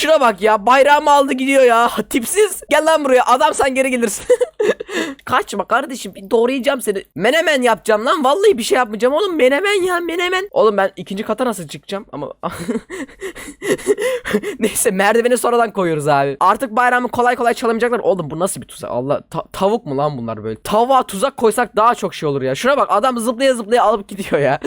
Şuna bak ya bayrağımı aldı gidiyor ya. Tipsiz. Gel lan buraya adam sen geri gelirsin. Kaçma kardeşim doğrayacağım seni. Menemen yapacağım lan vallahi bir şey yapmayacağım oğlum menemen ya menemen. Oğlum ben ikinci kata nasıl çıkacağım ama Neyse merdiveni sonradan koyuyoruz abi. Artık bayramı kolay kolay çalamayacaklar. Oğlum bu nasıl bir tuzak? Allah ta- tavuk mu lan bunlar böyle? Tavuğa tuzak koysak daha çok şey olur ya. Şuna bak adam zıplaya zıplaya alıp gidiyor ya.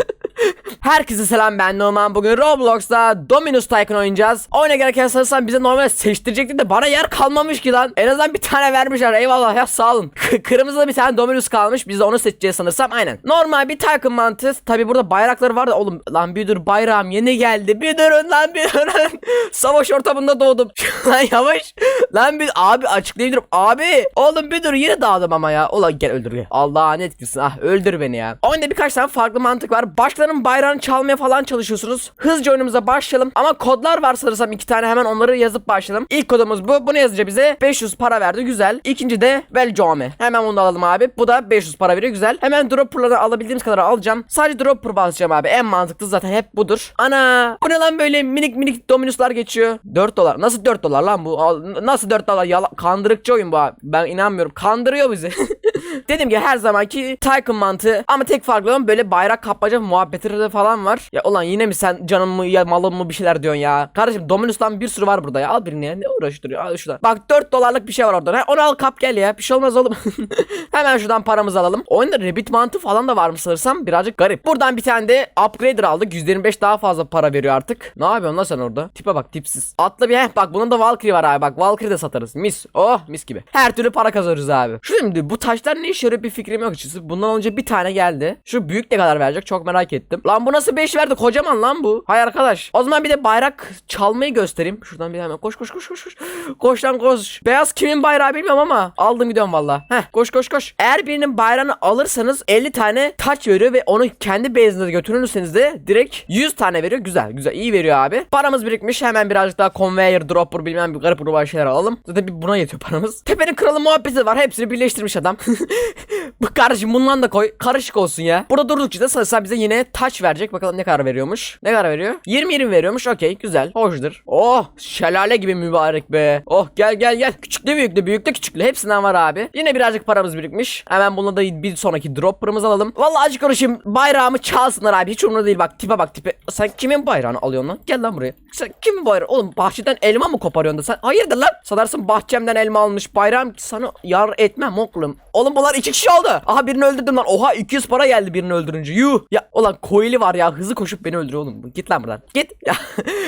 Herkese selam ben Numan. Bugün Roblox'ta Dominus Tycoon oynayacağız. Oyuna gereken sanırsam bize normal seçtirecekti de bana yer kalmamış ki lan. En azından bir tane vermişler. Eyvallah ya sağ olun. Kırmızıda bir tane Dominus kalmış. Biz de onu seçeceğiz sanırsam. Aynen. Normal bir Tycoon mantığı. Tabi burada bayrakları var da oğlum lan bir dur bayrağım yeni geldi. Bir durun lan bir durun. Savaş ortamında doğdum. lan yavaş. Lan bir abi açıklayabilirim. Abi oğlum bir dur yine dağıldım ama ya. Ulan gel öldür gel. Allah'a net gitsin. Ah öldür beni ya. Oyunda birkaç tane farklı mantık var. Başkalarının bayrağını çalmaya falan çalışıyorsunuz. Hızlıca oyunumuza başlayalım. Ama kodlar var sanırsam iki tane hemen onları yazıp başlayalım. İlk kodumuz bu. Bunu yazınca bize 500 para verdi. Güzel. İkinci de Velcome. Hemen bunu alalım abi. Bu da 500 para veriyor. Güzel. Hemen dropper'ları alabildiğimiz kadar alacağım. Sadece dropper basacağım abi. En mantıklı zaten hep budur. Ana. Bu ne lan böyle minik minik dominuslar geçiyor. 4 dolar. Nasıl 4 dolar lan bu? Nasıl 4 dolar? Yala kandırıkçı oyun bu abi. Ben inanmıyorum. Kandırıyor bizi. Dedim ki her zamanki Tycoon mantığı ama tek farklı olan böyle bayrak kapmaca muhabbetleri falan var. Ya ulan yine mi sen canım mı ya malım mı bir şeyler diyorsun ya. Kardeşim Dominus'tan bir sürü var burada ya. Al birini ya. Ne uğraştırıyor? Al şuradan. Bak 4 dolarlık bir şey var orada. Ha, onu al kap gel ya. Bir şey olmaz oğlum. Hemen şuradan paramızı alalım. Oyunda Rabbit mantığı falan da varmış sanırsam. Birazcık garip. Buradan bir tane de upgrader aldık. 125 daha fazla para veriyor artık. Ne yapıyorsun lan sen orada? Tipe bak tipsiz. Atla bir heh bak bunun da Valkyrie var abi. Bak Valkyrie de satarız. Mis. Oh mis gibi. Her türlü para kazanırız abi. Şimdi bu taşlar ne işe yarıyor bir fikrim yok açıkçası. Bundan önce bir tane geldi. Şu büyük ne kadar verecek çok merak ettim. Lan bu nasıl 5 verdi? Kocaman lan bu. Hay arkadaş. O zaman bir de bayrak çalmayı göstereyim. Şuradan bir hemen koş koş koş koş koş. Koş lan koş. Beyaz kimin bayrağı bilmiyorum ama aldım gidiyorum valla. Heh koş koş koş. Eğer birinin bayrağını alırsanız 50 tane taç veriyor ve onu kendi base'inize götürürseniz de direkt 100 tane veriyor. Güzel güzel iyi veriyor abi. Paramız birikmiş. Hemen birazcık daha conveyor, dropper bilmem bir garip gruba şeyler alalım. Zaten bir buna yetiyor paramız. Tepenin kralı muhabbeti var. Hepsini birleştirmiş adam. Bu kardeşim bundan da koy. Karışık olsun ya. Burada durdukça da sanırsam bize yine taç verecek. Bakalım ne kadar veriyormuş. Ne kadar veriyor? 20-20 veriyormuş. Okey güzel. Hoşdur. Oh şelale gibi mübarek be. Oh gel gel gel. Küçüklü büyüklü büyüklü küçüklü hepsinden var abi. Yine birazcık paramız birikmiş. Hemen bununla da bir sonraki dropper'ımızı alalım. Vallahi acı konuşayım. Bayrağımı çalsınlar abi. Hiç umurumda değil bak. Tipe bak tipe. Sen kimin bayrağını alıyorsun lan? Gel lan buraya. Sen kimin bayrağı? Oğlum bahçeden elma mı koparıyorsun da sen? Hayırdır lan? Sanarsın bahçemden elma almış. Bayrağım sana yar etmem oğlum. Oğlum bunlar iki kişi oldu. Aha birini öldürdüm lan. Oha 200 para geldi birini öldürünce. Yuh. Ya ulan koyli var ya. Hızlı koşup beni öldürüyor oğlum. Git lan buradan. Git. Ya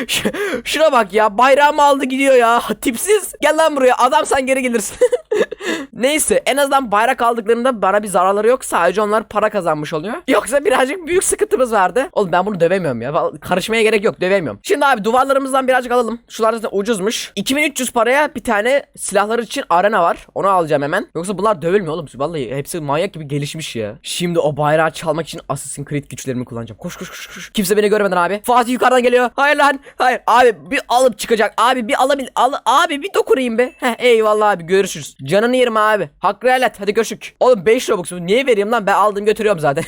şu- şuna bak ya. Bayrağımı aldı gidiyor ya. Tipsiz. Gel lan buraya. Adam sen geri gelirsin. Neyse en azından bayrak aldıklarında bana bir zararları yok. Sadece onlar para kazanmış oluyor. Yoksa birazcık büyük sıkıntımız vardı. Oğlum ben bunu dövemiyorum ya. Karışmaya gerek yok dövemiyorum. Şimdi abi duvarlarımızdan birazcık alalım. Şular zaten ucuzmuş. 2300 paraya bir tane silahlar için arena var. Onu alacağım hemen. Yoksa bunlar dövülmüyor oğlum. Vallahi hepsi manyak gibi gelişmiş ya. Şimdi o bayrağı çalmak için Assassin's Creed güçlerimi kullanacağım. Koş koş koş koş. Kimse beni görmeden abi. Fatih yukarıdan geliyor. Hayır lan. Hayır. Abi bir alıp çıkacak. Abi bir alabil. Al abi bir dokunayım be. Heh eyvallah abi görüşürüz. Canını yerim abi. Hakkı helal. Hadi görüşük. Oğlum 5 Robux bu. Niye vereyim lan? Ben aldım götürüyorum zaten.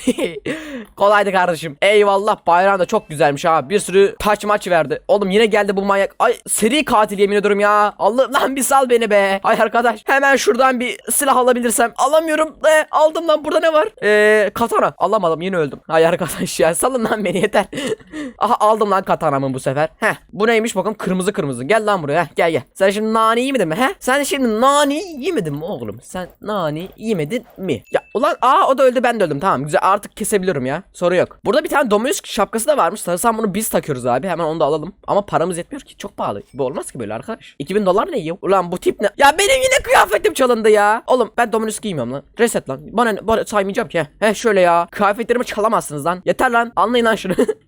Kolaydı kardeşim. Eyvallah. Bayrağın da çok güzelmiş ha. Bir sürü taç maç verdi. Oğlum yine geldi bu manyak. Ay seri katil yemin ediyorum ya. Allah lan bir sal beni be. Ay arkadaş. Hemen şuradan bir silah alabilirsem. Alamıyorum. E, aldım lan. Burada ne var? Eee katana. Alamadım yine öldüm. Ay arkadaş ya. Salın lan beni yeter. Aha aldım lan katanamı bu sefer. Heh. Bu neymiş bakalım kırmızı kırmızı. Gel lan buraya. Heh, gel gel. Sen şimdi nani yemedin mi? He? Sen şimdi nani yemedin mi oğlum? Sen nani yemedin mi? Ya ulan aa o da öldü ben de öldüm. Tamam güzel artık kesebiliyorum ya. Soru yok. Burada bir tane Dominus şapkası da varmış. Sanırsam bunu biz takıyoruz abi. Hemen onu da alalım. Ama paramız yetmiyor ki. Çok pahalı. Bu olmaz ki böyle arkadaş. 2000 dolar ne yiyor? Ulan bu tip ne? Ya benim yine kıyafetim çalındı ya. Oğlum ben Dominus giymiyorum lan. Reset lan. Bana, bana saymayacağım ki. He şöyle ya. Kıyafetlerimi çalamazsınız lan. Yeter lan. Anlayın lan şunu.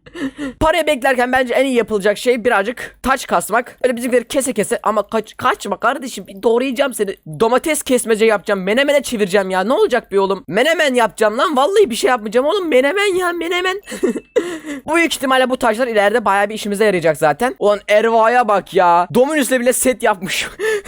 Parayı beklerken bence en iyi yapılacak şey birazcık taç kasmak. Öyle bizimkileri kese kese ama kaç kaçma kardeşim doğrayacağım seni. Domates kesmece yapacağım. Menemene çevireceğim ya. Ne olacak bir oğlum? Menemen yapacağım lan. Vallahi bir şey yapmayacağım oğlum. Menemen ya menemen. bu büyük ihtimalle bu taşlar ileride bayağı bir işimize yarayacak zaten. Ulan Erva'ya bak ya. Dominus'le bile set yapmış.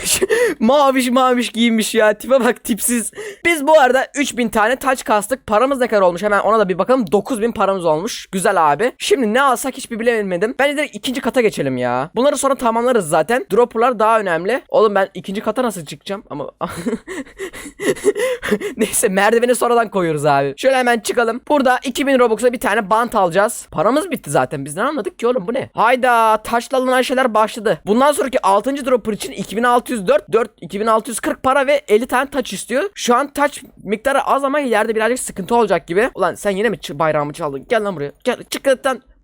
maviş maviş giyinmiş ya. Tipe bak tipsiz. Biz bu arada 3000 tane taç kastık. Paramız ne kadar olmuş hemen ona da bir bakalım. 9000 paramız olmuş. Güzel abi. Şimdi ne alsak hiçbir bilemedim. Bence direkt ikinci kata geçelim ya. Bunları sonra tamamlarız zaten. Dropperlar daha önemli. Oğlum ben ikinci kata nasıl çıkacağım? Ama Neyse merdiveni sonradan koyuyoruz abi. Şöyle hemen çıkalım. Burada 2000 Robux'a bir tane bant alacağız. Paramız bitti zaten. Biz ne anladık ki oğlum bu ne? Hayda taşla alınan şeyler başladı. Bundan sonraki 6. dropper için 2604 4 2640 para ve 50 tane taç istiyor. Şu an taç miktarı az ama ileride birazcık sıkıntı olacak gibi. Ulan sen yine mi bayrağımı çaldın? Gel lan buraya. Gel çık.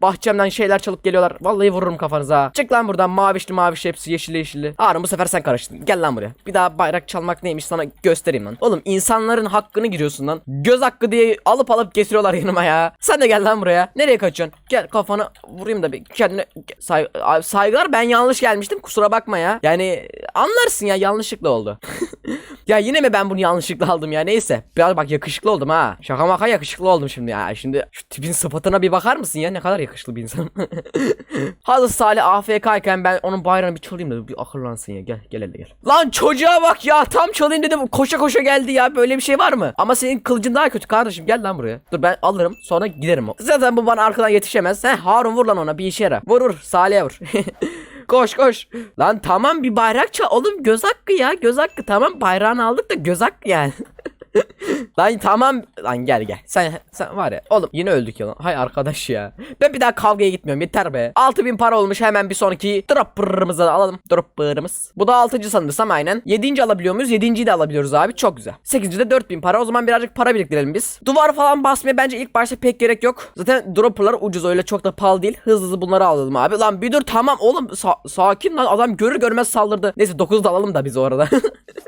Bahçemden şeyler çalıp geliyorlar. Vallahi vururum kafanıza. Çık lan buradan mavişli mavişli hepsi yeşilli yeşilli. Harun bu sefer sen karıştın. Gel lan buraya. Bir daha bayrak çalmak neymiş sana göstereyim lan. Oğlum insanların hakkını giriyorsun lan. Göz hakkı diye alıp alıp getiriyorlar yanıma ya. Sen de gel lan buraya. Nereye kaçıyorsun? Gel kafanı vurayım da bir kendine say saygılar ben yanlış gelmiştim kusura bakma ya. Yani anlarsın ya yanlışlıkla oldu. ya yine mi ben bunu yanlışlıkla aldım ya neyse. Biraz bak yakışıklı oldum ha. Şaka maka yakışıklı oldum şimdi ya. Şimdi şu tipin sıfatına bir bakar mısın ya ne kadar yakışıklı bir insanım. Hazır Salih AFK ben onun bayrağını bir çalayım da bir akıllansın ya. Gel gel hele gel. Lan çocuğa bak ya tam çalayım dedim koşa koşa geldi ya böyle bir şey var mı? Ama senin kılıcın daha kötü kardeşim gel lan buraya. Dur ben alırım sonra giderim. Zaten bu bana arkadan yetişemez. He Harun vur lan ona bir işe yara. Vur vur Salih'e vur. Koş koş. Lan tamam bir bayrak çal. Oğlum göz hakkı ya göz hakkı. Tamam bayrağını aldık da göz hakkı yani. Lan tamam lan gel gel. Sen sen var ya oğlum yine öldük ya lan. Hay arkadaş ya. Ben bir daha kavgaya gitmiyorum yeter be. 6000 para olmuş hemen bir sonraki dropper'ımızı alalım. Dropper'ımız. Bu da 6. sanırsam aynen. 7. alabiliyor muyuz? 7.yi de alabiliyoruz abi. Çok güzel. 8. de 4000 para. O zaman birazcık para biriktirelim biz. Duvar falan basmaya bence ilk başta pek gerek yok. Zaten dropper'lar ucuz öyle çok da pahalı değil. Hızlı hızlı bunları alalım abi. Lan bir dur tamam oğlum sa- sakin lan adam görür görmez saldırdı. Neyse 9'u da alalım da biz o arada.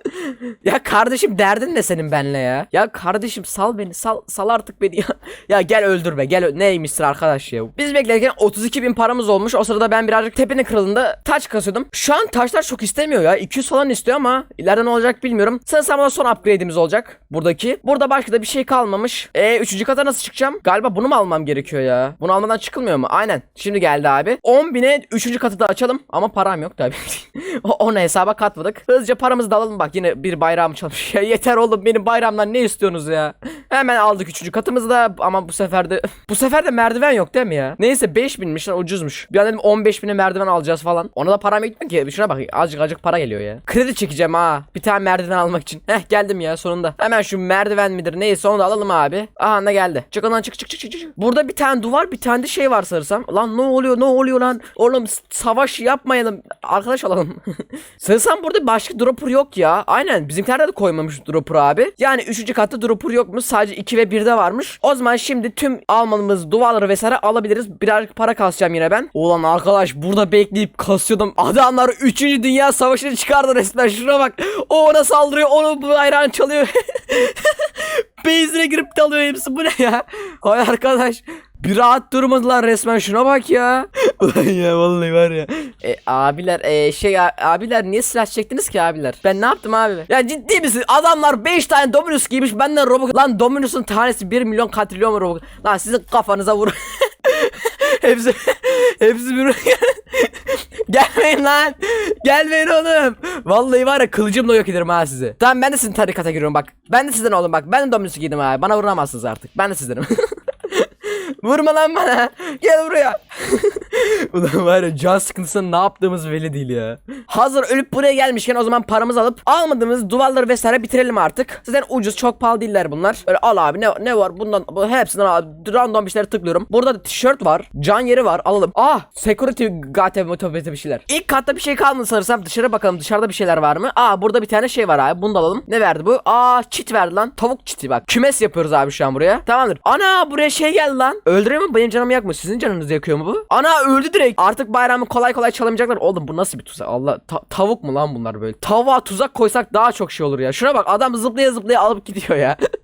ya kardeşim derdin ne senin benle ya? Ya kardeşim sal beni sal sal artık beni ya. ya gel öldür be gel neymişsin arkadaş ya. Biz beklerken 32 bin paramız olmuş. O sırada ben birazcık tepenin kralında taç kasıyordum. Şu an taşlar çok istemiyor ya. 200 falan istiyor ama ileride ne olacak bilmiyorum. Sanırsam da son upgrade'imiz olacak. Buradaki. Burada başka da bir şey kalmamış. E 3. kata nasıl çıkacağım? Galiba bunu mu almam gerekiyor ya? Bunu almadan çıkılmıyor mu? Aynen. Şimdi geldi abi. 10 bine 3. katı da açalım. Ama param yok tabii. O- Onu hesaba katmadık. Hızlıca paramızı da alalım. Bak yine bir bayrağım çalmış. Ya yeter oğlum benim bayramdan ne istiyorsunuz ya? Hemen aldık 3. katımızı da ama bu sefer de bu sefer de merdiven yok değil mi ya? Neyse 5000'miş lan ucuzmuş. Bir an dedim 15 bine merdiven alacağız falan. Ona da param yetmiyor ki. Şuna bak azıcık azıcık para geliyor ya. Kredi çekeceğim ha. Bir tane merdiven almak için. Heh geldim ya sonunda. Hemen şu merdiven midir neyse onu da alalım abi. Aha ne geldi. Çık lan çık çık çık çık. çık. Burada bir tane duvar bir tane de şey var sanırsam. Lan ne oluyor ne oluyor lan? Oğlum savaş yapmayalım. Arkadaş olalım. sanırsam burada başka dropper yok ya. Aynen bizimkiler de koymamış dropper abi. Yani 3. katta dropper yokmuş. Sadece 2 ve 1'de varmış. O zaman şimdi tüm almalımız duvarları vesaire alabiliriz. Birazcık para kasacağım yine ben. Ulan arkadaş burada bekleyip kasıyordum. Adamlar 3. Dünya Savaşı'nı çıkardı resmen. Şuna bak. O ona saldırıyor. Onu bayrağını çalıyor. Base'ine girip dalıyor hepsi. Bu ne ya? Hay arkadaş. Bir rahat durmadılar resmen şuna bak ya. Ulan ya vallahi var ya. E, abiler e, şey a- abiler niye silah çektiniz ki abiler? Ben ne yaptım abi? Ya ciddi misin? Adamlar 5 tane Dominus giymiş benden Robux. Lan Dominus'un tanesi 1 milyon katrilyon Robux. Lan sizin kafanıza vur. hepsi hepsi bir Gelmeyin lan. Gelmeyin oğlum. Vallahi var ya kılıcımla yok ederim ha sizi. Tamam ben de sizin tarikata giriyorum bak. Ben de sizden oğlum bak. Ben de Dominus'u giydim ha. Bana vuramazsınız artık. Ben de sizdenim. Vurma lan bana. Gel buraya. Ulan var ya can sıkıntısında ne yaptığımız belli değil ya. Hazır ölüp buraya gelmişken o zaman paramızı alıp almadığımız duvarları vesaire bitirelim artık. Zaten ucuz çok pahalı değiller bunlar. Öyle al abi ne, ne var bundan bu hepsinden al. Random bir şeyler tıklıyorum. Burada da tişört var. Can yeri var alalım. Ah security gate motobete bir şeyler. İlk katta bir şey kalmadı sanırsam dışarı bakalım dışarıda bir şeyler var mı? Aa burada bir tane şey var abi bunu da alalım. Ne verdi bu? Aa çit verdi lan. Tavuk çiti bak. Kümes yapıyoruz abi şu an buraya. Tamamdır. Ana buraya şey geldi lan. Öldürüyor mu? Benim canımı yakmıyor. Sizin canınızı yakıyor mu bu? Ana öldü direkt. Artık bayramı kolay kolay çalamayacaklar. Oğlum bu nasıl bir tuzak? Allah ta- tavuk mu lan bunlar böyle? Tavuğa tuzak koysak daha çok şey olur ya. Şuna bak adam zıplaya zıplaya alıp gidiyor ya.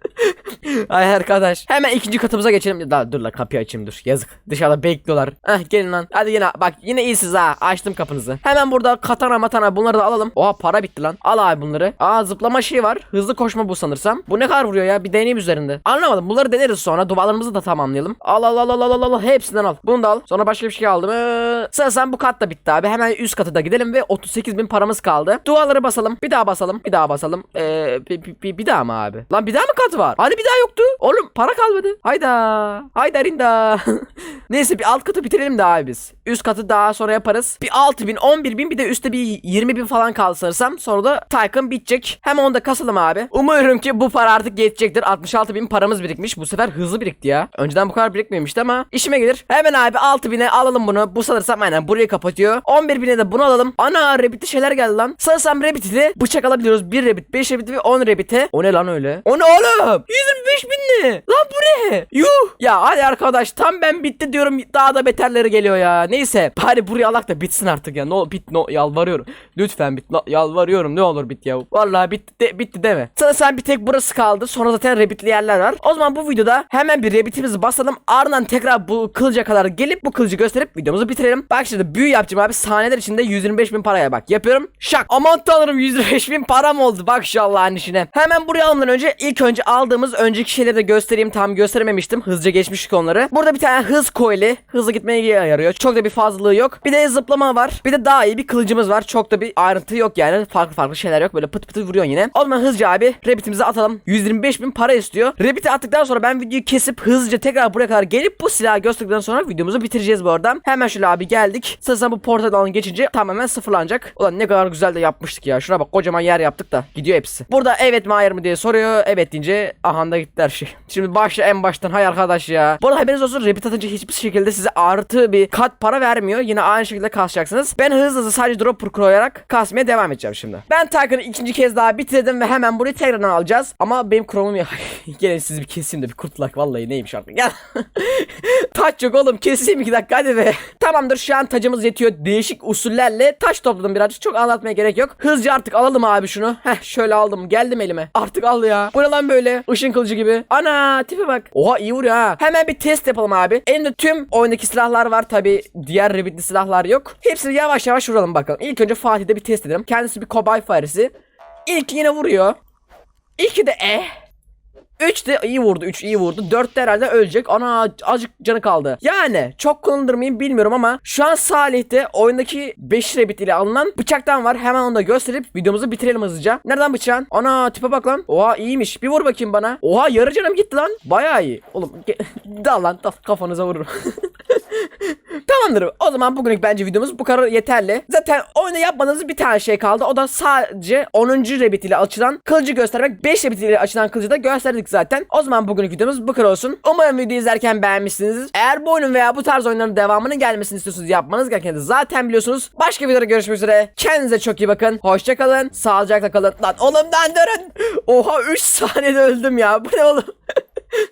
Ay arkadaş. Hemen ikinci katımıza geçelim. Daha dur la kapıyı açayım dur. Yazık. Dışarıda bekliyorlar. Heh gelin lan. Hadi yine bak yine iyisiniz ha. Açtım kapınızı. Hemen burada katana matana bunları da alalım. Oha para bitti lan. Al abi bunları. Aa zıplama şeyi var. Hızlı koşma bu sanırsam. Bu ne kadar vuruyor ya? Bir deneyim üzerinde. Anlamadım. Bunları deneriz sonra. Duvarlarımızı da tamamlayalım. Al al al al al al al. Hepsinden al. Bunu da al. Sonra başka bir şey aldım. Ee, sen bu kat da bitti abi. Hemen üst katı da gidelim ve 38 bin paramız kaldı. Duvarları basalım. Bir daha basalım. Bir daha basalım. Ee, bir, bir, bir, bir daha mı abi? Lan bir daha mı kat var? Hani bir daha yoktu. Oğlum para kalmadı. Hayda. Hayda rinda. Neyse bir alt katı bitirelim de abi biz. Üst katı daha sonra yaparız. Bir 6 bin, 11 bin bir de üstte bir 20 bin falan kaldı sanırsam. Sonra da Tycoon bitecek. Hem onu da kasalım abi. Umuyorum ki bu para artık yetecektir. 66 bin paramız birikmiş. Bu sefer hızlı birikti ya. Önceden bu kadar birikmemişti ama işime gelir. Hemen abi 6 bine alalım bunu. Bu sanırsam aynen burayı kapatıyor. 11 bine de bunu alalım. Ana Rabbit'li şeyler geldi lan. Sanırsam Rabbit'li bıçak alabiliyoruz. 1 Rabbit, 5 Rabbit ve 10 Rabbit'e. O ne lan öyle? O ne oğlum? 125 bin ne? Lan bu ne? Yuh. Ya hadi arkadaş tam ben bitti diyorum daha da beterleri geliyor ya. Neyse bari burayı alak da bitsin artık ya. No bit no yalvarıyorum. Lütfen bit no, yalvarıyorum ne olur bit ya. Vallahi bitti de, bitti deme. Sana sen bir tek burası kaldı. Sonra zaten Rabbit'li yerler var. O zaman bu videoda hemen bir Rabbit'imizi basalım. Ardından tekrar bu kılıca kadar gelip bu kılıcı gösterip videomuzu bitirelim. Bak şimdi büyü yapacağım abi. Saniyeler içinde 125 bin paraya bak. Yapıyorum. Şak. Aman tanrım 125 bin param oldu. Bak şu Allah'ın işine. Hemen buraya almadan önce ilk önce aldığımız önceki şeyleri de göstereyim. Tam gösterememiştim. Hızlıca geçmiştik onları. Burada bir tane hız koili. Hızlı gitmeye yarıyor. Çok da bir fazlalığı yok. Bir de zıplama var. Bir de daha iyi bir kılıcımız var. Çok da bir ayrıntı yok yani. Farklı farklı şeyler yok. Böyle pıt pıt vuruyor yine. O zaman hızlıca abi Rabbit'imizi atalım. 125 bin para istiyor. Rabbit'i attıktan sonra ben videoyu kesip hızlıca tekrar buraya kadar gelip bu silahı gösterdikten sonra videomuzu bitireceğiz bu arada. Hemen şöyle abi geldik. Sanırsam bu portal alanı geçince tamamen sıfırlanacak. Ulan ne kadar güzel de yapmıştık ya. Şuna bak kocaman yer yaptık da gidiyor hepsi. Burada evet mi hayır mı diye soruyor. Evet deyince aha da gitti her şey. Şimdi başla en baştan hay arkadaş ya. Bu arada haberiniz olsun Rabbit atınca hiçbir şekilde size artı bir kat para vermiyor. Yine aynı şekilde kasacaksınız. Ben hızlı hızlı sadece dropper koyarak kasmaya devam edeceğim şimdi. Ben Tycoon'ı ikinci kez daha bitirdim ve hemen burayı tekrardan alacağız. Ama benim Chrome'um ya. Gelin siz bir keseyim de bir kurtulak. Vallahi neymiş artık. Gel. taç yok oğlum. Keseyim iki dakika hadi be. Tamamdır şu an tacımız yetiyor. Değişik usullerle taş topladım birazcık. Çok anlatmaya gerek yok. Hızlıca artık alalım abi şunu. Heh şöyle aldım. Geldim elime. Artık al ya. Bu lan böyle? Işın kılıcı gibi. Ana tipe bak. Oha iyi vuruyor ha. Hemen bir test yapalım abi. Elimde tüm oyundaki silahlar var. Tabi diğer Rabbit'li silahlar yok. Hepsini yavaş yavaş vuralım bakalım. İlk önce Fatih'de bir test edelim. Kendisi bir kobay faresi. İlk yine vuruyor. İki de eh. 3 de iyi vurdu. 3 iyi vurdu. 4 de herhalde ölecek. Ana azıcık canı kaldı. Yani çok kullanılır mıyım bilmiyorum ama şu an Salih'te oyundaki 5 rebit ile alınan bıçaktan var. Hemen onu da gösterip videomuzu bitirelim hızlıca. Nereden bıçağın? Ana tipe bak lan. Oha iyiymiş. Bir vur bakayım bana. Oha yarı canım gitti lan. Bayağı iyi. Oğlum dal lan dal kafanıza vururum. Tamamdır. O zaman bugünlük bence videomuz bu kadar yeterli. Zaten oyunda yapmanız bir tane şey kaldı. O da sadece 10. Rabbit ile açılan kılıcı göstermek. 5 Rabbit ile açılan kılıcı da gösterdik zaten. O zaman bugünlük videomuz bu kadar olsun. Umarım videoyu izlerken beğenmişsinizdir. Eğer bu oyunun veya bu tarz oyunların devamının gelmesini istiyorsanız yapmanız gereken de zaten biliyorsunuz. Başka videoda görüşmek üzere. Kendinize çok iyi bakın. Hoşçakalın. Sağlıcakla kalın. Lan oğlum lan durun. Oha 3 saniyede öldüm ya. Bu ne oğlum?